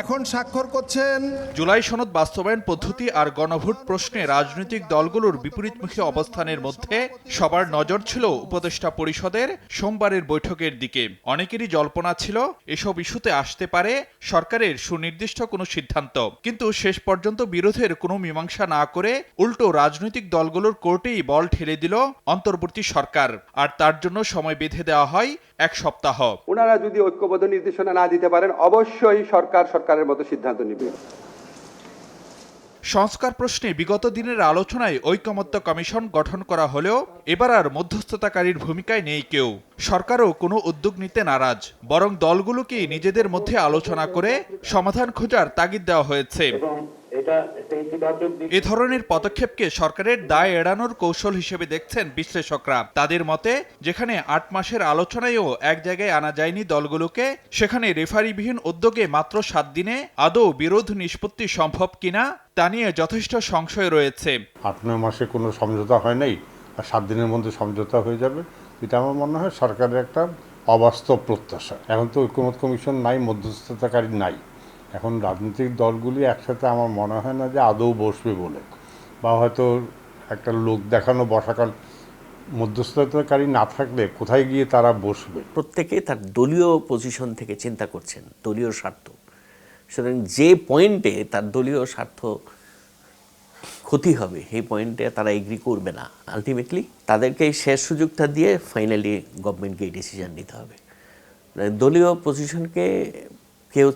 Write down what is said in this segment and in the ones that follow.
এখন স্বাক্ষর করছেন জুলাই সনদ বাস্তবায়ন পদ্ধতি আর গণভোট প্রশ্নে রাজনৈতিক দলগুলোর বিপরীতমুখী অবস্থানের মধ্যে সবার নজর ছিল উপদেষ্টা পরিষদের সোমবারের বৈঠকের দিকে। অনেকেরই জল্পনা ছিল এসব ইস্যুতে আসতে পারে সরকারের সুনির্দিষ্ট কোনো সিদ্ধান্ত। কিন্তু শেষ পর্যন্ত বিরোধের কোনো মীমাংসা না করে উল্টো রাজনৈতিক দলগুলোর কোর্টেই বল ঠেলে দিল অন্তর্বর্তী সরকার। আর তার জন্য সময় বেঁধে দেওয়া হয় এক সপ্তাহ। ওনারা যদি ঐক্যবদ্ধ নির্দেশনা না দিতে পারেন অবশ্যই সরকার সরকারের মতো সিদ্ধান্ত নেবে। সংস্কার প্রশ্নে বিগত দিনের আলোচনায় ঐকমত্য কমিশন গঠন করা হলেও এবার আর মধ্যস্থতাকারীর ভূমিকায় নেই কেউ। সরকারও কোনো উদ্যোগ নিতে নারাজ বরং দলগুলোকেই নিজেদের মধ্যে আলোচনা করে সমাধান খোঁজার তাগিদ দেওয়া হয়েছে। এ ধরনের পদক্ষেপকে সরকারের দায় এড়ানোর কৌশল হিসেবে দেখছেন বিশ্লেষকরা। তাদের মতে যেখানে আট মাসের আলোচনায়ও এক জায়গায় আনা যায়নি দলগুলোকে সেখানে রেফারিবিহীন উদ্যোগে মাত্র সাত দিনে আদৌ বিরোধ নিষ্পত্তি সম্ভব কিনা তা নিয়ে যথেষ্ট সংশয় রয়েছে। আট নয় মাসে কোনো সমঝোতা হয় নাই আর সাত দিনের মধ্যে সমঝোতা হয়ে যাবে এটা আমার মনে হয় সরকারের একটা অবাস্তব প্রত্যাশা। এখন তো ঐক্যমত কমিশন নাই মধ্যস্থতাকারী নাই। এখন রাজনৈতিক দলগুলি একসাথে আমার মনে হয় না যে আদৌ বসবে বলে। বা হয়তো একটা লোক দেখানো বসাকাল মধ্যস্থতাকারী না থাকলে কোথায় গিয়ে তারা বসবে? প্রত্যেকে তার দলীয় পজিশন থেকে চিন্তা করছেন, দলীয় স্বার্থ। সুতরাং যে পয়েন্টে তার দলীয় স্বার্থ ক্ষতি হবে, সেই পয়েন্টে তারা এগ্রি করবে না। আলটিমেটলি তাদেরকে এই শেষ সুযোগটা দিয়ে ফাইনালি গভর্নমেন্টকে এই ডিসিশন নিতে হবে। দলীয় পজিশনকে কেউ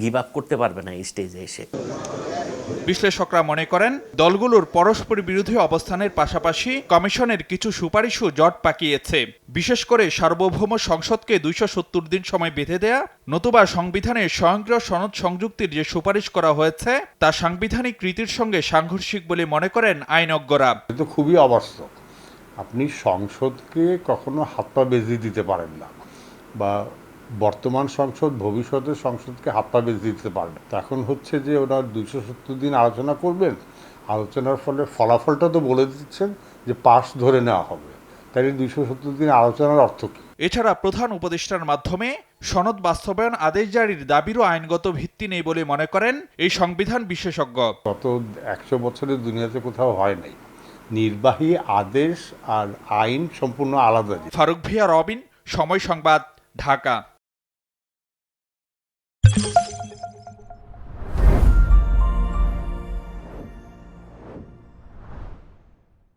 গিভ আপ করতে পারবে না এই স্টেজে এসে। বিশ্লেষকরা মনে করেন দলগুলোর পরস্পর বিরোধী অবস্থানের পাশাপাশি কমিশনের কিছু সুপারিশও জট পাকিয়েছে। বিশেষ করে সার্বভৌম সংসদকে দুইশো সত্তর দিন সময় বেঁধে দেয়া নতুবা সংবিধানে স্বয়ংক্রিয় সনদ সংযুক্তির যে সুপারিশ করা হয়েছে তা সাংবিধানিক রীতির সঙ্গে সাংঘর্ষিক বলে মনে করেন আইনজ্ঞরা। এটা খুবই অবাস্তব আপনি সংসদকে কখনো হাত পা বেঁধে দিতে পারেন না বা বর্তমান সংসদ ভবিষ্যতের সংসদকে হাত পা বেঁধে দিতে পারবে। এখন হচ্ছে যে ওনার দুইশো সত্তর দিন আলোচনা করবেন আলোচনার ফলে ফলাফলটা তো বলে দিচ্ছেন যে পাস ধরে নেওয়া হবে। তাহলে দুইশো সত্তর দিন আলোচনার অর্থ কী? এছাড়া প্রধান উপদেষ্টার মাধ্যমে সনদ বাস্তবায়ন আদেশ জারির দাবিরও আইনগত ভিত্তি নেই বলে মনে করেন এই সংবিধান বিশেষজ্ঞ। গত একশো বছরের দুনিয়াতে কোথাও হয় নাই। নির্বাহী আদেশ আর আইন সম্পূর্ণ আলাদা। ফারুক ভিয়া রবিন সময় সংবাদ ঢাকা।